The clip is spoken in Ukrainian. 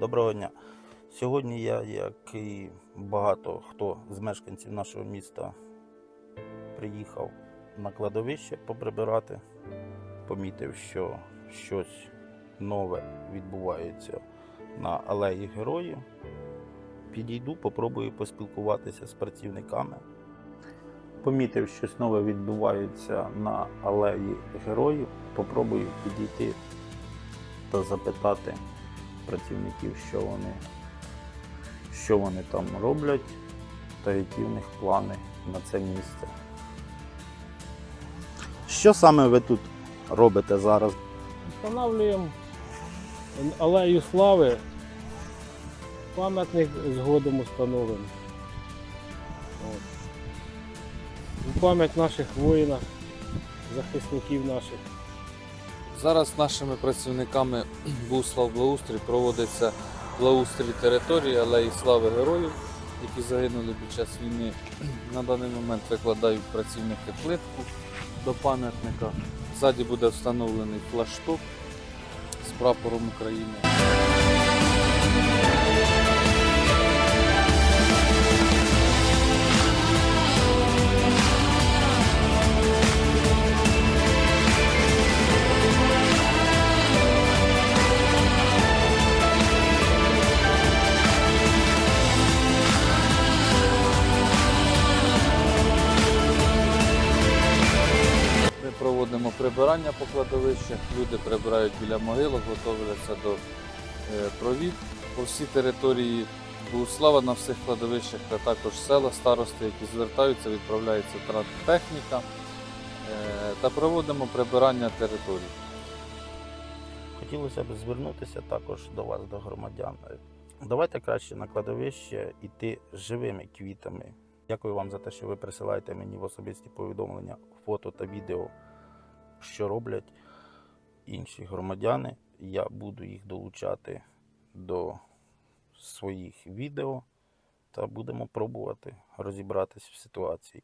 Доброго дня. Сьогодні я, як і багато хто з мешканців нашого міста, приїхав на кладовище поприбирати. Помітив, що щось нове відбувається на алеї героїв. Підійду, попробую поспілкуватися з працівниками. Помітив, щось нове відбувається на алеї героїв. Попробую підійти та запитати працівників, що вони, що вони там роблять та які в них плани на це місце. Що саме ви тут робите зараз? Встановлюємо алею слави. Пам'ятник згодом установимо. От. У пам'ять наших воїнів, захисників наших. Зараз нашими працівниками Буслав Благоустрій проводиться благоустрій території Алеї Слави Героїв, які загинули під час війни. На даний момент викладають працівники плитку до пам'ятника. Ззаді буде встановлений флашток з прапором України. Проводимо прибирання по кладовищах, люди прибирають біля могилок, готуються до е, провід по всій території Богуслава на всіх кладовищах, а також села, старости, які звертаються, відправляється техніка е, та проводимо прибирання території. Хотілося б звернутися також до вас, до громадян. Давайте краще на кладовище йти живими квітами. Дякую вам за те, що ви присилаєте мені в особисті повідомлення, фото та відео, що роблять інші громадяни. Я буду їх долучати до своїх відео та будемо пробувати розібратись в ситуації.